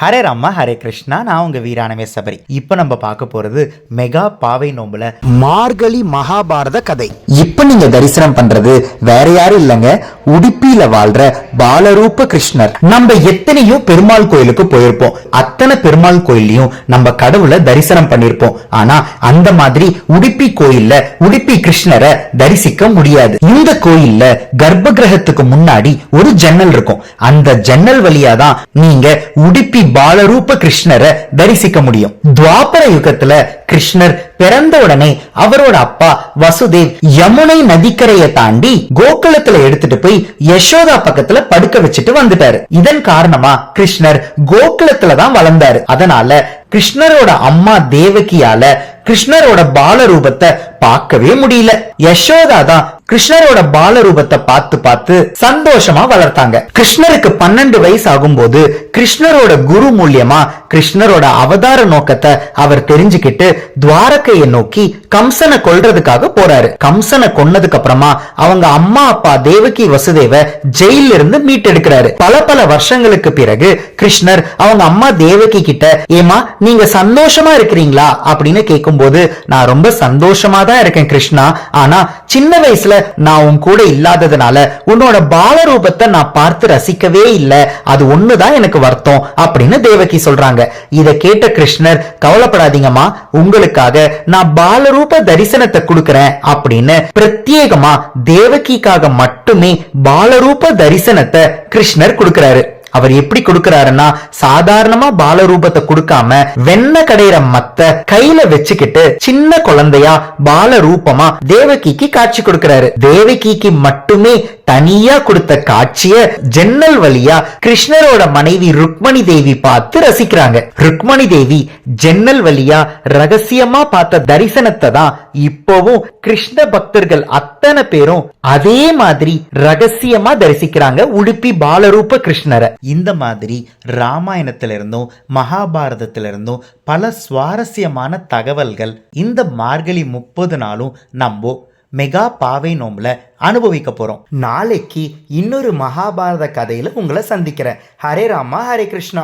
ஹரே ராமா ஹரே கிருஷ்ணா நான் உங்க வீரானவே சபரி. இப்போ நம்ம பார்க்க போறது மெகா பாவை நோம்புல மார்கழி மகாபாரத கதை. இப்போ நீங்க தரிசனம் பண்றது வேற யாரும் இல்லைங்க உடுப்பியில வாழ்ற பாலரூப கிருஷ்ணர். நம்ம எத்தனையோ பெருமாள் கோயிலுக்கு போயிருப்போம். அத்தனை பெருமாள் கோயிலையும் நம்ம கடவுளை தரிசனம் பண்ணிருப்போம் ஆனா அந்த மாதிரி உடுப்பி கோயில்ல உடுப்பி கிருஷ்ணரை தரிசிக்க முடியாது. இந்த கோயில்ல கர்ப்ப கிரகத்துக்கு முன்னாடி ஒரு ஜன்னல் இருக்கும். அந்த ஜன்னல் வழியாதான் நீங்க உடுப்பி பாலரூப கிருஷ்ணரை தரிசிக்க முடியும். துவாபர யுகத்துல கிருஷ்ணர் பிறந்த உடனே அவரோட அப்பா வசுதேவ் யமுனை நதிக்கரையை தாண்டி கோகுலத்துல எடுத்துட்டு போய் யசோதா பக்கத்துல படுக்க வச்சுட்டு வந்துட்டாரு. இதன் காரணமா கிருஷ்ணர் கோகுலத்துல தான் வளர்ந்தாரு. அதனால கிருஷ்ணரோட அம்மா தேவகியால கிருஷ்ணரோட பால ரூபத்தை பார்க்கவே முடியல. யசோதா தான் கிருஷ்ணரோட பால ரூபத்தை பார்த்து பார்த்து சந்தோஷமா வளர்த்தாங்க. கிருஷ்ணருக்கு பன்னெண்டு வயசு ஆகும்போது கிருஷ்ணரோட குரு மூலியமா கிருஷ்ணரோட அவதார நோக்கத்தை அவர் தெரிஞ்சுக்கிட்டு துவாரகையை நோக்கி கம்சனை கொல்றதுக்காக போறாரு. கம்சனை கொன்னதுக்கு அப்புறமா அவங்க அம்மா அப்பா தேவகி வசுதேவ ஜெயில இருந்து மீட்டெடுக்கிறாரு. பல பல வருஷங்களுக்கு பிறகு கிருஷ்ணர் அவங்க அம்மா தேவகி கிட்ட ஏமா நீங்க சந்தோஷமா இருக்கிறீங்களா? அப்படின்னு கேட்கும்போது நான் ரொம்ப சந்தோஷமா தான் இருக்கேன் கிருஷ்ணா. ஆனா சின்ன வயசுல நான் உன் கூட இல்லாததுனால உன்னோட பால ரூபத்தை நான் பார்த்து ரசிக்கவே இல்லை. அது ஒண்ணுதான் எனக்கு வருத்தம் அப்படின்னு தேவகி சொல்றாங்க. இதை கேட்ட கிருஷ்ணர் கவலைப்படாதீங்கம்மா. உங்களுக்காக நான் பாலரூப தரிசனத்தை கொடுக்கறேன் அப்படின்னு பிரத்யேகமா தேவகிக்காக மட்டுமே பாலரூப தரிசனத்தை கிருஷ்ணர் கொடுக்கிறாரு. அவர் எப்படி கொடுக்கறாருன்னா சாதாரணமா பால ரூபத்தை கொடுக்காம வெண்ண கடையிற மத்த கையில வச்சுக்கிட்டு சின்ன குழந்தையா பாலரூபமா தேவகிக்கு காட்சி கொடுக்கிறாரு. தேவகிக்கு மட்டுமே தனியா கொடுத்த காட்சிய ஜன்னல் வழியா கிருஷ்ணரோட மனைவி ருக்மணி தேவி பார்த்து ரசிக்கிறாங்க. ருக்மணி தேவி ஜன்னல் வழியா ரகசியமா பார்த்த தரிசனத்தை தான் இப்போவும் கிருஷ்ண பக்தர்கள் அத்தனை பேரும் அதே மாதிரி ரகசியமா தரிசிக்கிறாங்க உடுப்பி பாலரூப கிருஷ்ணரை. இந்த மாதிரி ராமாயணத்திலிருந்தும் மகாபாரதத்திலிருந்தும் பல சுவாரஸ்யமான தகவல்கள் இந்த மார்கழி முப்பது நாளும் நம்ம மெகா பாவை நோம்பில் அனுபவிக்க போகிறோம் நாளைக்கு இன்னொரு மகாபாரத கதையில் உங்களை சந்திக்கிறேன். ஹரே ராமா ஹரே கிருஷ்ணா.